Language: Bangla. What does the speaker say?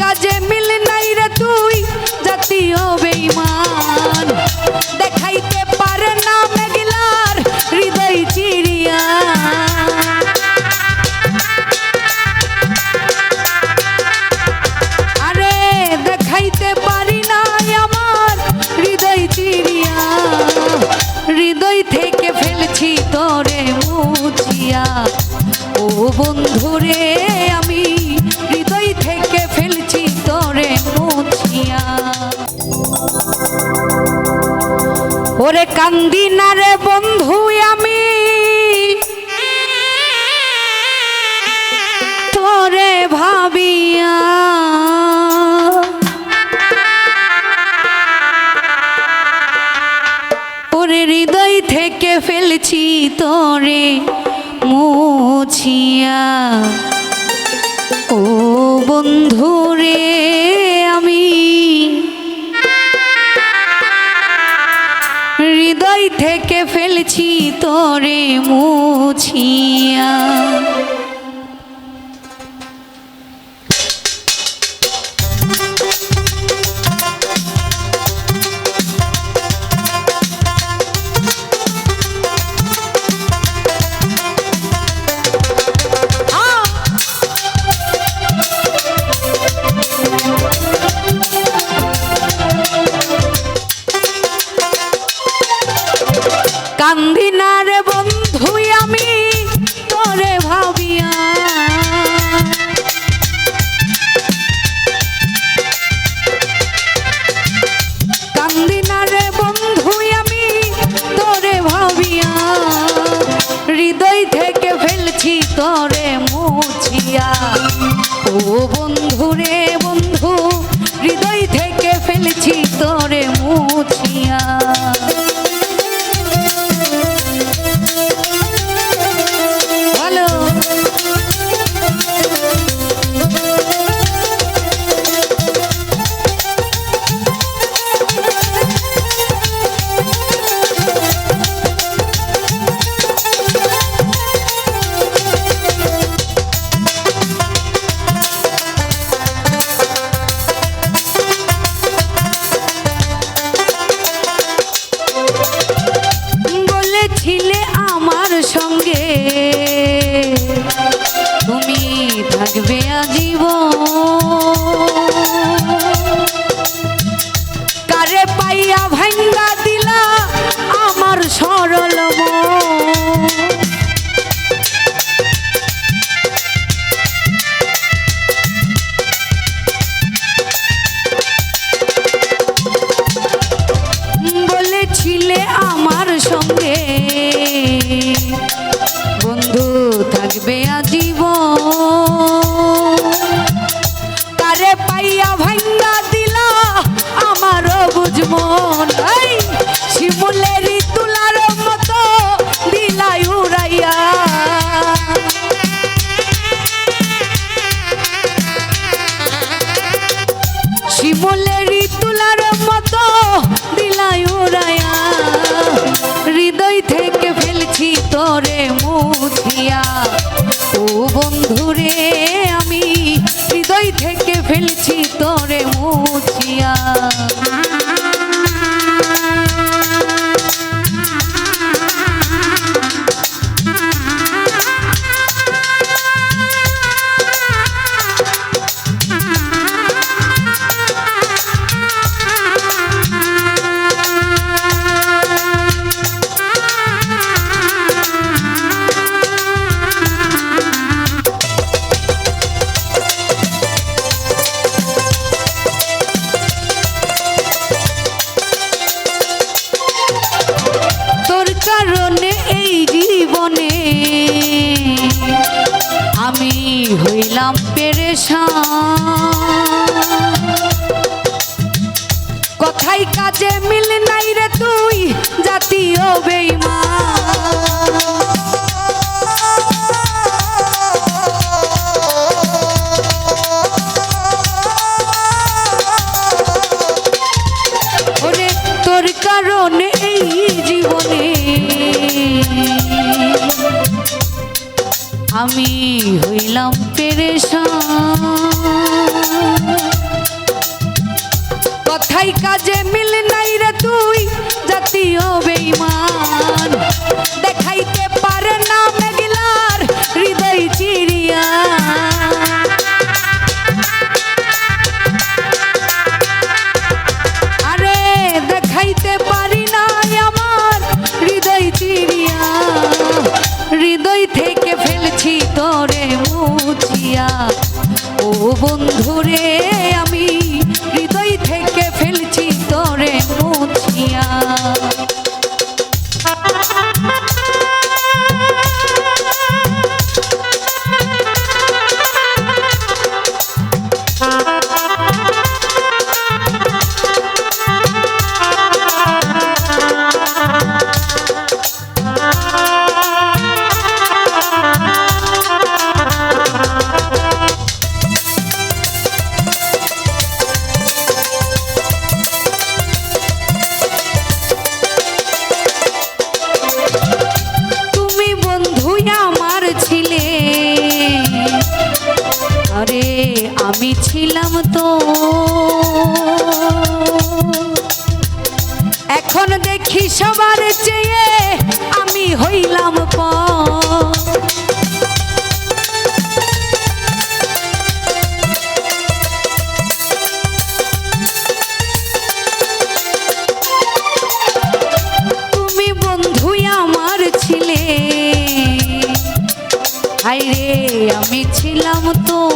কাজে মিল ওরে কান্দি না রে বন্ধু আমি। তোরে ভাবিয়া ওরে হৃদয় থেকে ফেলছি তোরে মুছিয়া। ও বন্ধুরে ফেলছি তোরে মুছিয়া। থাকবে আজীব তারে পাইয়া ভাইয়া দিলা আমারও বুঝমন এই শিমুলেরই তুলার মতো দিলাই উড়াইয়া। শিমলেরই তুলার মতো দিলাই উড়াইয়া। হৃদয় থেকে ফেলছি তোরে মুছিয়া। ও বন্ধুরে আমি হৃদয় থেকে ফেলছি তোরে মুছিয়া হইলাম কথাই কাজে মিল নাই রে তুই জাতীয় তোর কারণে এই জীবনে আমি হইলাম কথাই কাজে মিল নাই রে তুই জাতীয় এখন দেখি সবার চেয়ে আমি হইলাম তুমি আমার ছিলে। আমি ছিলাম তো